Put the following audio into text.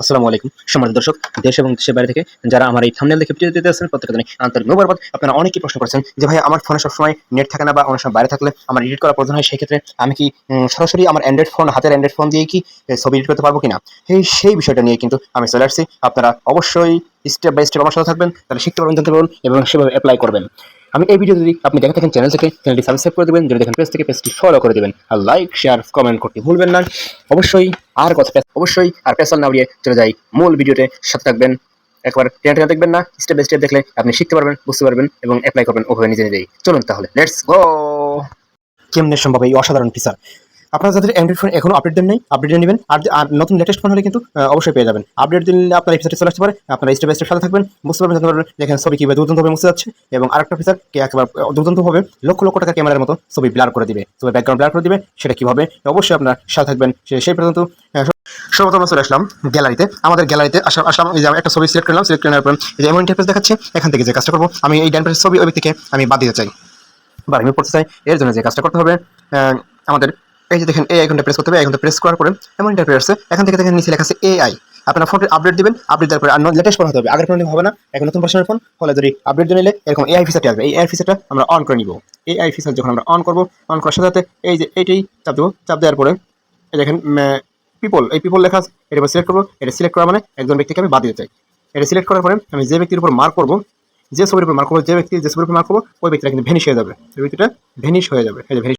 আসসালামু আলাইকুম। সম্মানিত দর্শক, দেশ এবং দেশের বাইরে থেকে যারা আমার এই থামনেল দেখে ভিডিও দিতে আসছেন প্রত্যেকে আন্তরিক মোবারকবাদ। আপনারা অনেকেই প্রশ্ন করেছেন যে ভাই আমার ফোনে সবসময় নেট থাকে না বা অনেক সময় বাইরে থাকলে আমার এডিট করা প্রয়োজন হয় সেই ক্ষেত্রে আমি কি সরাসরি আমার অ্যান্ড্রয়েড ফোন হাতের অ্যান্ড্রয়েড ফোন দিয়ে কি ছবি এডিট করতে পারব কিনা? এই সেই বিষয়টা নিয়ে কিন্তু আমি চলে আসছি। আপনারা অবশ্যই স্টেপ বাই স্টেপ আমার সাথে থাকবেন, তাহলে শিখতে পারবেন জানতে পারবেন এবং সেভাবে অ্যাপ্লাই করবেন। আমি এই ভিডিও যদি আপনি দেখে থাকেন চ্যানেল থেকে চ্যানেলটি সাবস্ক্রাইব করে দেবেন, যদি দেখেন পেজ থেকে পেজটি ফলো করে দেবেন, আর লাইক শেয়ার কমেন্ট করতে ভুলবেন না। অবশ্যই আর কথা অবশ্যই আর পেশাল না উড়িয়ে চলে যাই মূল ভিডিওতে সাথে থাকবেন, একবার টেনে টেনে দেখবেন না স্টেপ বাই স্টেপ দেখলে আপনি শিখতে পারবেন, বুঝতে পারবেন এবং অ্যাপ্লাই করবেন ওভাবে নিজে নিজেই। চলুন তাহলে লেটস গো কেমনে সম্ভব এই অসাধারণ ফিচার আপনার যাদের অ্যান্ড্রয়েড ফোন এখনও আপডেট দেন নাই আপডেট নেবেন। আর নতুন লেটেস্ট ফোন হলে কিন্তু অবশ্যই পেয়ে যাবেন। আপডেট দিলে আপনার এই চলে আসতে পারে, আপনার স্টেপ বাই স্টেপ সাথে থাকবেন। বুঝতে পারবেন জানতে দেখেন ছবি কীভাবে দুর্দান্তভাবে মুছে যাচ্ছে, এবং আরেকটা ফিচার কে একেবারে দুর্দান্তভাবে লক্ষ লক্ষ টাকা ক্যামেরার মতো ছবি ব্লার করে দিবে, ছবি ব্যাকগ্রাউন্ড ব্লার করে দিবে, সেটা কীভাবে? অবশ্যই আপনার সাথে থাকবেন সেই পর্যন্ত সর্বপ্রথম চলে আসলাম গ্যালারিতে আমাদের গ্যালারিতে আসা আসলাম এই যে আমি একটা ছবি সিলেক্ট করলাম সিলেক্ট করার পর এই যে এমন ইন্টারফেস দেখাচ্ছে, এখান থেকে যে কাজটা করব, আমি এই ডান ছবি, ওই ব্যক্তিকে আমি বাদ দিতে চাই। বা রিমুভ করতে চাই, এর জন্য যে কাজটা করতে হবে আমাদের এই যে দেখেন এই আইকনটা প্রেস করতে হবে আইকনটা প্রেস করার পরে এমন ইন্টারফেস আসছে এখান থেকে দেখেন নিচে লেখা আছে এআই আপনার ফোনটি আপডেট দিবেন আপডেট দেওয়ার পরে আর লেটেস্ট ফোন হবে। আগের ফোন হবে না, এখন নতুন ভার্সনের ফোন হলে যদি আপডেট নিলে এরকম এআই ফিচারটি আসবে। এই এআই ফিচারটা আমরা অন করে নিব। এআই ফিচার যখন আমরা অন করব অন করার সাথে সাথে এই যে এইটাই চাপ দেবো। চাপ দেওয়ার পরে এই দেখেন পিপল এই পিপল লেখা এটা সিলেক্ট করব। এটা সিলেক্ট করা মানে একজন ব্যক্তিকে আমি বাদ দিতে চাই। এটা সিলেক্ট করার পরে আমি যে ব্যক্তির উপর মার্ক করব, যে ছবির উপর মার্ক করব, যে ব্যক্তি, যে ছবির উপর মার্ক করব, ওই ব্যক্তিটা কিন্তু ভেনিশ হয়ে যাবে। ওই ব্যক্তিটা ভেনিশ হয়ে যাবে। এই যে ভেনিশ